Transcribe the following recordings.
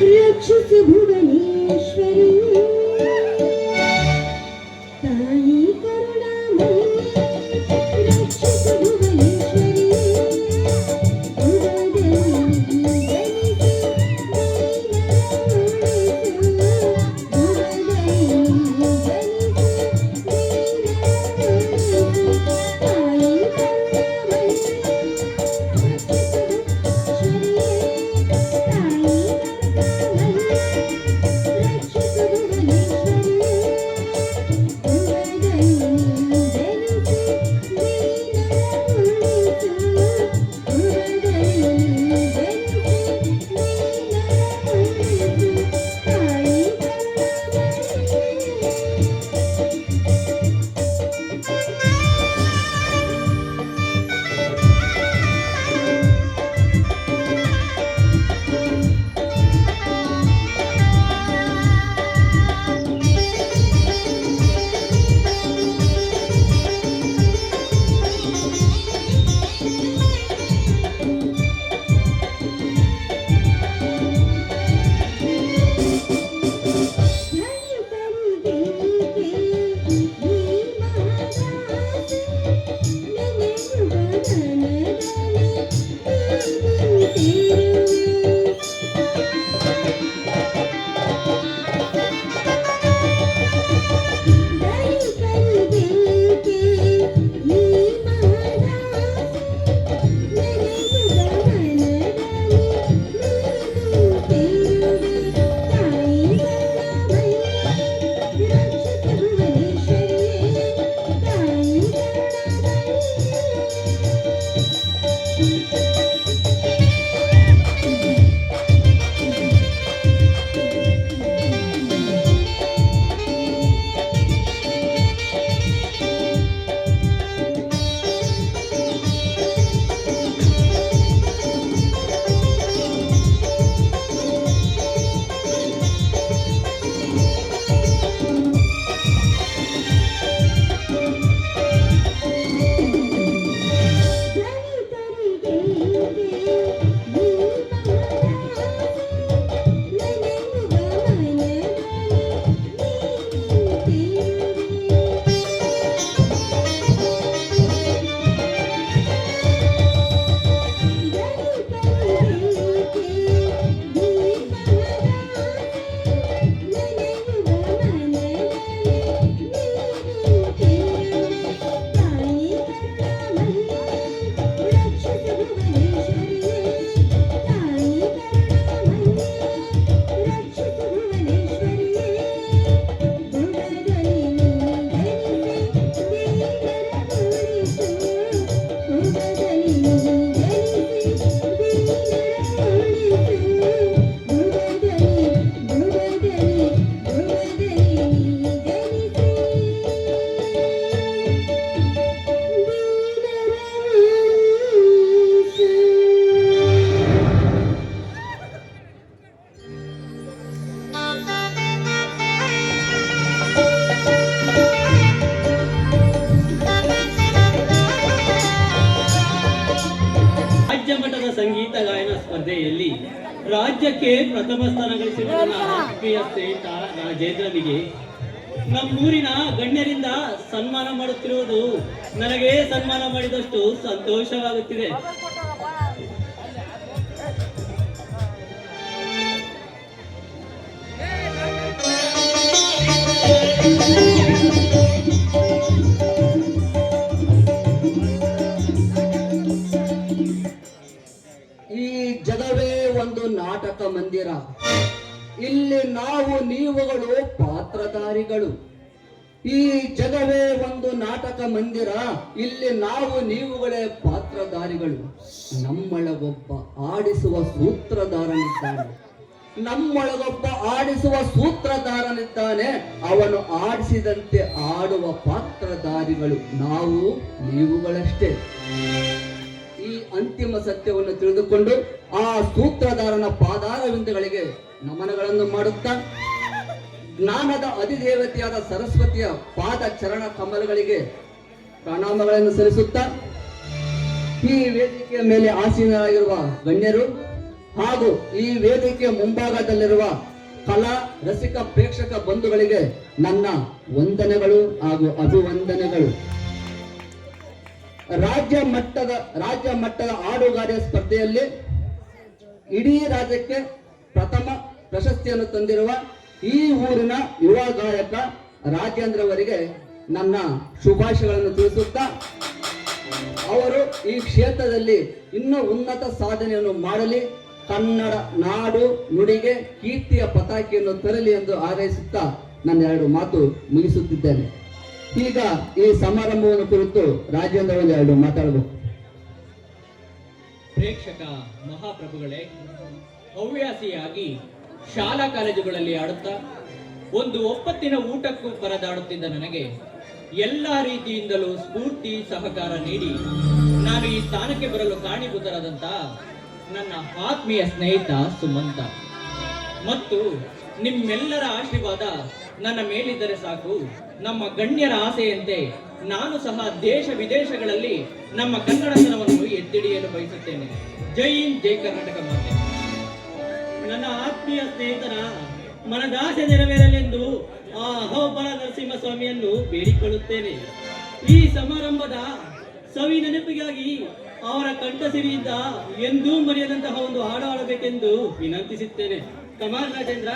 Rachasabhuvaneshwari ನಮ್ಮೂರಿನ ಗಣ್ಯರಿಂದ ಸನ್ಮಾನ ಮಾಡುತ್ತಿರುವುದು ನನಗೆ ಸನ್ಮಾನ ಮಾಡಿದಷ್ಟು ಸಂತೋಷವಾಗುತ್ತಿದೆ. ಈ ಜಗವೇ ಒಂದು ನಾಟಕ ಮಂದಿರ. ಇಲ್ಲಿ ನಾವು ನೀವುಗಳು ಪಾತ್ರಧಾರಿಗಳು ಈ ಜಗವೇ ಒಂದು ನಾಟಕ ಮಂದಿರ, ಇಲ್ಲಿ ನಾವು ನೀವುಗಳೇ ಪಾತ್ರಧಾರಿಗಳು. ನಮ್ಮೊಳಗೊಬ್ಬ ಆಡಿಸುವ ಸೂತ್ರಧಾರನಿದ್ದಾನೆ. ನಮ್ಮೊಳಗೊಬ್ಬ ಆಡಿಸುವ ಸೂತ್ರಧಾರನಿದ್ದಾನೆ. ಅವನು ಆಡಿಸಿದಂತೆ ಆಡುವ ಪಾತ್ರಧಾರಿಗಳು ನಾವು, ನೀವುಗಳಷ್ಟೇ. ಈ ಅಂತಿಮ ಸತ್ಯವನ್ನು ತಿಳಿದುಕೊಂಡು ಆ ಸೂತ್ರಧಾರನ ಪಾದಾರವಿಂದಗಳಿಗೆ ನಮನಗಳನ್ನು ಮಾಡುತ್ತಾ ಜ್ಞಾನದ ಅಧಿದೇವತೆಯಾದ ಸರಸ್ವತಿಯ ಪಾದ ಚರಣ ಕಮಲಗಳಿಗೆ ಪ್ರಣಾಮಗಳನ್ನು ಸಲ್ಲಿಸುತ್ತಾ ಈ ವೇದಿಕೆಯ ಮೇಲೆ ಆಸೀನರಾಗಿರುವ ಗಣ್ಯರು ಹಾಗೂ ಈ ವೇದಿಕೆಯ ಮುಂಭಾಗದಲ್ಲಿರುವ ಕಲಾ ರಸಿಕ ಪ್ರೇಕ್ಷಕ ಬಂಧುಗಳಿಗೆ ನನ್ನ ವಂದನೆಗಳು ಹಾಗೂ ಅಭಿವಂದನೆಗಳು. ರಾಜ್ಯ ಮಟ್ಟದ ರಾಜ್ಯ ಮಟ್ಟದ ಹಾಡುಗಾರಿಯ ಸ್ಪರ್ಧೆಯಲ್ಲಿ ಇಡೀ ರಾಜ್ಯಕ್ಕೆ ಪ್ರಥಮ ಪ್ರಶಸ್ತಿಯನ್ನು ತಂದಿರುವ ಈ ಊರಿನ ಯುವ ಗಾಯಕ ರಾಜೇಂದ್ರ ಅವರಿಗೆ ನನ್ನ ಶುಭಾಶಯಗಳನ್ನು ತಿಳಿಸುತ್ತಾ, ಅವರು ಈ ಕ್ಷೇತ್ರದಲ್ಲಿ ಇನ್ನೂ ಉನ್ನತ ಸಾಧನೆಯನ್ನು ಮಾಡಲಿ, ಕನ್ನಡ ನಾಡು ನುಡಿಗೆ ಕೀರ್ತಿಯ ಪತಾಕಿಯನ್ನು ತರಲಿ ಎಂದು ಹಾರೈಸುತ್ತಾ ನನ್ನ ಎರಡು ಮಾತು ಮುಗಿಸುತ್ತಿದ್ದೇನೆ. ಈಗ ಈ ಸಮಾರಂಭವನ್ನು ಕುರಿತು ರಾಜೇಂದ್ರ ಒಂದು ಎರಡು ಮಾತಾಡಬೇಕು. ಪ್ರೇಕ್ಷಕ ಮಹಾಪ್ರಭುಗಳೇ, ಹವ್ಯಾಸಿಯಾಗಿ ಶಾಲಾ ಕಾಲೇಜುಗಳಲ್ಲಿ ಆಡುತ್ತಾ, ಒಂದು ಒಪ್ಪತ್ತಿನ ಊಟಕ್ಕೂ ಪರದಾಡುತ್ತಿದ್ದ ನನಗೆ ಎಲ್ಲ ರೀತಿಯಿಂದಲೂ ಸ್ಫೂರ್ತಿ, ಸಹಕಾರ ನೀಡಿ ನಾನು ಈ ಸ್ಥಾನಕ್ಕೆ ಬರಲು ಕಾರಣೀಭೂತರಾದಂತ ನನ್ನ ಆತ್ಮೀಯ ಸ್ನೇಹಿತ ಸುಮಂತ. ಮತ್ತು ನಿಮ್ಮೆಲ್ಲರ ಆಶೀರ್ವಾದ ನನ್ನ ಮೇಲಿದ್ದರೆ ಸಾಕು. ನಮ್ಮ ಗಣ್ಯರ ಆಸೆಯಂತೆ ನಾನು ಸಹ ದೇಶ ವಿದೇಶಗಳಲ್ಲಿ ನಮ್ಮ ಕನ್ನಡತನವನ್ನು ಎತ್ತಿಡಿಯಲು ಬಯಸುತ್ತೇನೆ. ಜೈ ಹಿಂದ್, ಜೈ ಕರ್ನಾಟಕ ಮಾತೆ. ನನ್ನ ಆತ್ಮೀಯ ಸ್ನೇಹಿತರ ಮನದಾಸೆ ನೆರವೇರಲೆಂದು ಆ ನರಸಿಂಹ ನರಸಿಂಹಸ್ವಾಮಿಯನ್ನು ಬೇಡಿಕೊಳ್ಳುತ್ತೇನೆ. ಈ ಸಮಾರಂಭದ ಸವಿ ನೆನಪಿಗಾಗಿ ಅವರ ಕಂಠಸಿರಿಯಿಂದ ಎಂದೂ ಮರೆಯದಂತಹ ಒಂದು ಹಾಡು ಹಾಡಬೇಕೆಂದು ವಿನಂತಿಸುತ್ತೇನೆ. ಕಮಾಲ್ ರಾಜೇಂದ್ರ.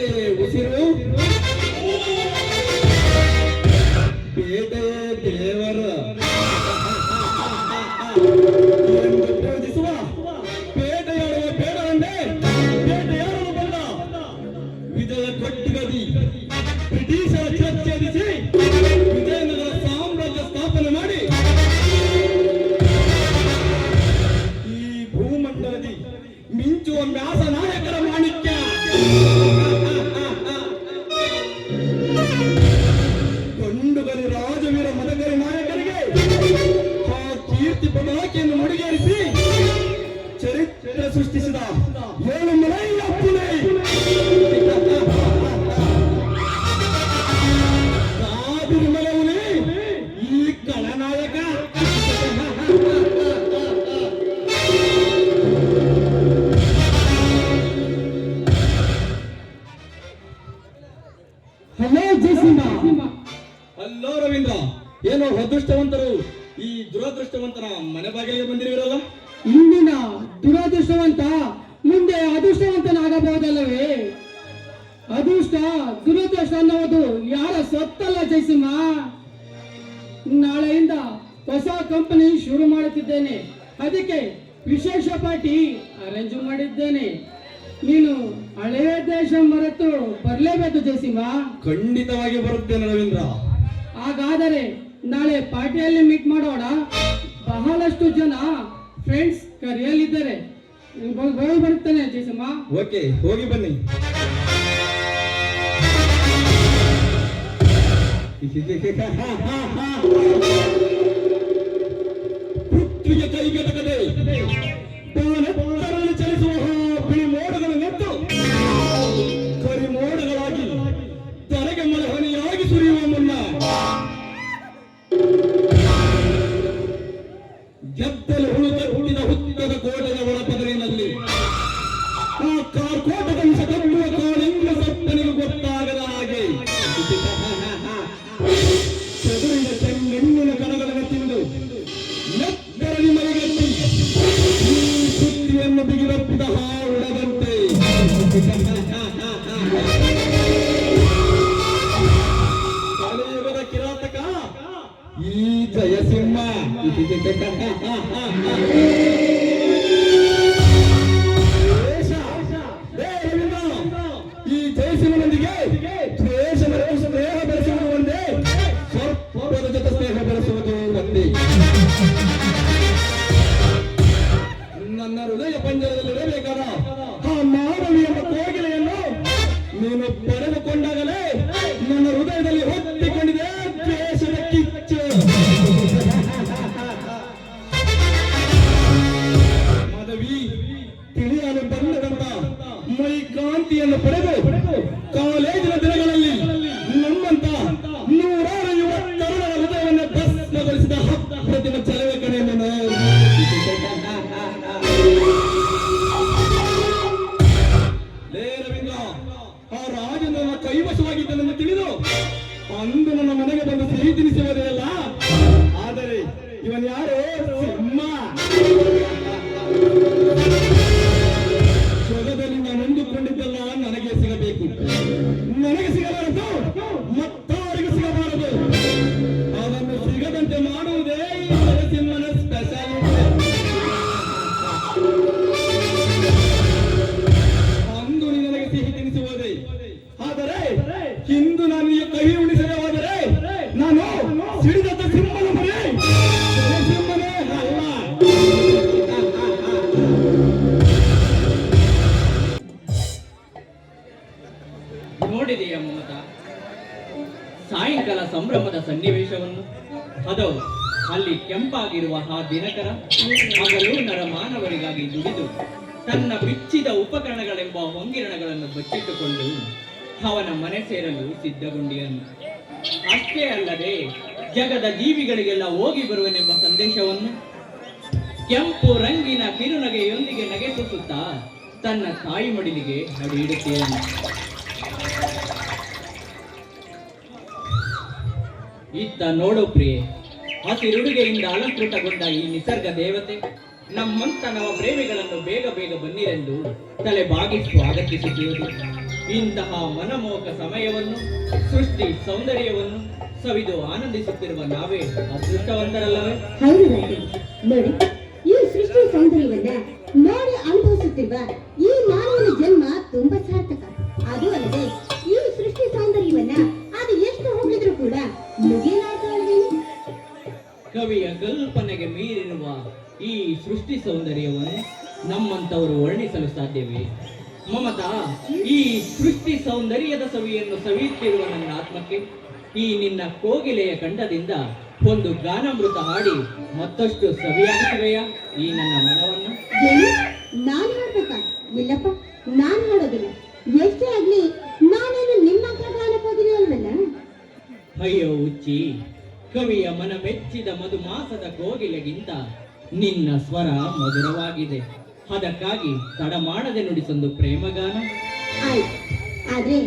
Meu ಸೃಷ್ಟಿಸಿದ ಏಳು ಮಲೈ ನೀನು ಹಳೇ ದೇಶ ಮರೆತು ಬರಲೇಬೇಕು ಜಯಸಿಂಹ. ಖಂಡಿತವಾಗಿ ಬರುತ್ತೇನೆ ರವೀಂದ್ರ ಹಾಗಾದರೆ ನಾಳೆ ಪಾರ್ಟಿಯಲ್ಲಿ ಮೀಟ್ ಮಾಡೋಣ. ಬಹಳಷ್ಟು ಜನ ಫ್ರೆಂಡ್ಸ್ ಕರೆಯಲಿದ್ದಾರೆ ಹೋಗಿ ಬರುತ್ತೇನೆ ಜಯಸಿಂಹ. ಓಕೆ ಹೋಗಿ ಬನ್ನಿ. ነው በገንዘብ ನೀನು No, no, que ಕೆಂಪಾಗಿರುವ ಆ ದಿನಕರ ಹಗಲು ನರ ಮಾನವರಿಗಾಗಿ ದುಡಿದು ತನ್ನ ಬಿಚ್ಚಿದ ಉಪಕರಣಗಳೆಂಬ ಹೊಂಗಿರಣಗಳನ್ನು ಬಚ್ಚಿಟ್ಟುಕೊಂಡು ಅವನ ಮನೆ ಸೇರಲು ಸಿದ್ಧಗೊಂಡಿಯನು. ಅಷ್ಟೇ ಅಲ್ಲದೆ ಜಗದ ಜೀವಿಗಳಿಗೆಲ್ಲ ಹೋಗಿ ಬರುವನೆಂಬ ಸಂದೇಶವನ್ನು ಕೆಂಪು ರಂಗಿನ ಕಿರುನಗೆಯೊಂದಿಗೆ ನಗೆಸುತ್ತಾ ತನ್ನ ತಾಯಿ ಮಡಿಲಿಗೆ ಅಡಿಯಿಡುತ್ತೇನೆ ಇತ್ತ ನೋಡು ಪ್ರಿಯೆ ಹಸಿರುಡುಗೆಯಿಂದ ಅಲಂಕೃತಗೊಂಡ ಈ ನಿಸರ್ಗ ದೇವತೆ ನಮ್ಮಂತ ನವ ಪ್ರೇಮಿಗಳನ್ನು ಬೇಗ ಬೇಗ ಬನ್ನಿರೆಂದು ತಲೆ ಬಾಗಿ ಸ್ವಾಗತಿಸುತ್ತಿರುವುದು ಇಂತಹ ಮನಮೋಹಕ ಸಮಯವನ್ನು, ಸೃಷ್ಟಿ ಸೌಂದರ್ಯವನ್ನು ಸವಿದು ಆನಂದಿಸುತ್ತಿರುವ ನಾವೇ ಅದೃಷ್ಟವಂತರಲ್ಲವೇ ನೋಡಿ, ಈ ಸೃಷ್ಟಿ ಸೌಂದರ್ಯವನ್ನ ನೋಡಿ ಅನುಭವಿಸುತ್ತಿರುವ ಈ ಮಾನವನ ಜನ್ಮ ತುಂಬಾ ಸಾರ್ಥಕ. ಅದು ಅಲ್ಲದೆ ಈ ಸೃಷ್ಟಿ ಸೌಂದರ್ಯವನ್ನ ಕವಿಯ ಕಲ್ಪನೆಗೆ ಮೀರಿರುವ ಈ ಸೃಷ್ಟಿ ಸೌಂದರ್ಯವನ್ನು ನಮ್ಮಂತವರು ವರ್ಣಿಸಲು ಸಾಧ್ಯವೇ? ಮಮತಾ ಈ ಸೃಷ್ಟಿ ಸೌಂದರ್ಯದ ಸವಿಯನ್ನು ಸವಿಯುತ್ತಿರುವ ನನ್ನ ಆತ್ಮಕ್ಕೆ ಈ ನಿನ್ನ ಕೋಗಿಲೆಯ ಕಂಠದಿಂದ ಒಂದು ಗಾನಾಮೃತ ಹಾಡಿ ಮತ್ತಷ್ಟು ಸವಿಯಾಗಿಸುವೆಯಾ ಈ ನನ್ನ ಮನವನ್ನು? ನಾನು ಹಾಡ್ಬೇಕಾ? ಇಲ್ಲಪ್ಪ ನಾನು ಹಾಡೋದಿಲ್ಲ. ಎಷ್ಟೇ ಆಗ್ಲಿ ನಾನೇನು ನಿಮ್ಮ ಹತ್ರ ಅಯ್ಯೋ ಉಚ್ಚಿ ಕವಿಯ ಮನ ಮೆಚ್ಚಿದ ಮಧುಮಾಸದ ಗೋಗಿಲೆಗಿಂತ ನಿನ್ನ ಸ್ವರ ಮಧುರವಾಗಿದೆ. ಅದಕ್ಕಾಗಿ ತಡ ಮಾಡದೆ ನುಡಿಸೊಂದು ಪ್ರೇಮಗಾನ. ಆಯ್ತು ಆದ್ರೆ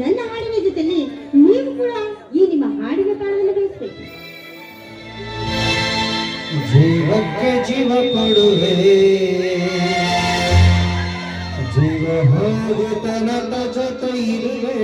ನನ್ನ ಹಾಡಿನ ಜೊತೆಲಿ ನೀವು ಕೂಡ ಈ ನಿಮ್ಮ ಹಾಡಿನ ತಾಳವನ್ನು ಬೆಳೆಸ್ಬೇಕು. ಜೀವಕ್ಕೆ ಜೀವ ಕೊಡುವೆ. ಜೀವ ಹೋಗುತ್ತ ನನ್ನ ಜೊತೆ ಇರುವೆ.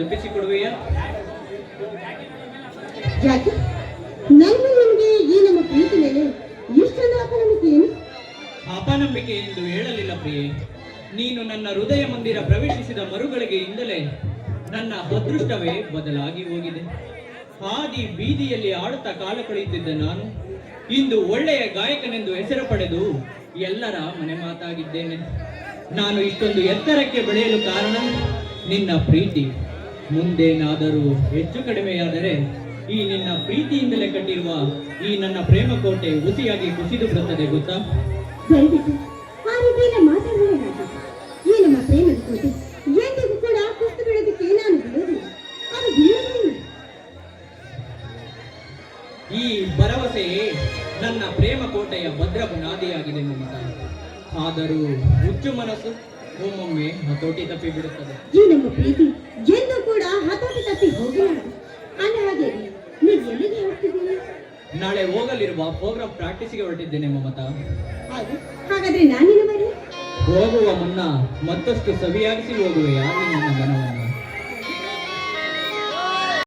ಕಲ್ಪಿಸಿಕೊಡುವೆಯಾ? ಜಾತಿ ನನ್ನ ನಿಮಗೆ ಈ ನಮ್ಮ ಪ್ರೀತಿ ಮೇಲೆ ಇಷ್ಟೊಂದು ಅಪನಂಬಿಕೆ ಅಪನಂಬಿಕೆ ಎಂದು ಹೇಳಲಿಲ್ಲ ಪ್ರಿಯೆ. ನೀನು ನನ್ನ ಹೃದಯ ಮಂದಿರ ಪ್ರವೇಶಿಸಿದ ಮರುಗಳಿಗೆಯಿಂದಲೇ ನನ್ನ ಅದೃಷ್ಟವೇ ಬದಲಾಗಿ ಹೋಗಿದೆ. ಹಾದಿ ಬೀದಿಯಲ್ಲಿ ಆಡುತ್ತಾ ಕಾಲ ಕಳೆಯುತ್ತಿದ್ದ ನಾನು. ಇಂದು ಒಳ್ಳೆಯ ಗಾಯಕನೆಂದು ಹೆಸರು ಪಡೆದು ಎಲ್ಲರ ಮನೆ ಮಾತಾಗಿದ್ದೇನೆ. ನಾನು ಇಷ್ಟೊಂದು ಎತ್ತರಕ್ಕೆ ಬೆಳೆಯಲು ಕಾರಣ ನಿನ್ನ ಪ್ರೀತಿ. ಮುಂದೇನಾದರೂ ಹೆಚ್ಚು ಕಡಿಮೆಯಾದರೆ ಈ ನಿನ್ನ ಪ್ರೀತಿಯಿಂದಲೇ ಕಟ್ಟಿರುವ ಈ ನನ್ನ ಪ್ರೇಮ ಕೋಟೆ ಉಸಿಯಾಗಿ ಕುಸಿದು ಬಿಡುತ್ತದೆ ಗೊತ್ತಾ? ದಯವಿಟ್ಟು ಆ ಈ ನಮ್ಮ ಪ್ರೇಮದ ಕೋಟೆ ಎಂದಿಗೂ ಕೂಡ ಕುಸ್ತು ಬೀಳೋದಕ್ಕೆ ನಾನು ಬಿಡೋದಿಲ್ಲ ಅದು ಬೀಳೋದಿಲ್ಲ ಈ ಭರವಸೆಯೇ ನನ್ನ ಪ್ರೇಮ ಕೋಟೆಯ ಭದ್ರ ಬುನಾದಿಯಾಗಿದೆ ಮಮತಾ ಆದರೂ ಹುಚ್ಚು ಮನಸ್ಸು ಒಮ್ಮೊಮ್ಮೆ ಹತೋಟಿ ತಪ್ಪಿ ಬಿಡುತ್ತದೆ ಈ ನಮ್ಮ ಪ್ರೀತಿ ತಪ್ಪಿ ಅಂದ ಹಾಗೆ ನೀವು ಎಲ್ಲಿಗೆ ಹೋಗ್ತಿದ್ದೀರಿ ನಾಳೆ ಹೋಗಲಿರುವ ಪ್ರೋಗ್ರಾಮ್ ಪ್ರಾಕ್ಟೀಸ್ಗೆ ಹೊರಟಿದ್ದೇನೆ ಮಮತಾ. ಹೌದು ಹಾಗಾದ್ರೆ ನಾನಿನ ಬರೀ ಹೋಗುವ ಮುನ್ನ ಮತ್ತಷ್ಟು ಸವಿಯಾಗಿಸಿ ಹೋಗುವೆಯಾ? ನಿನ್ನ ಮನವನ್ನು.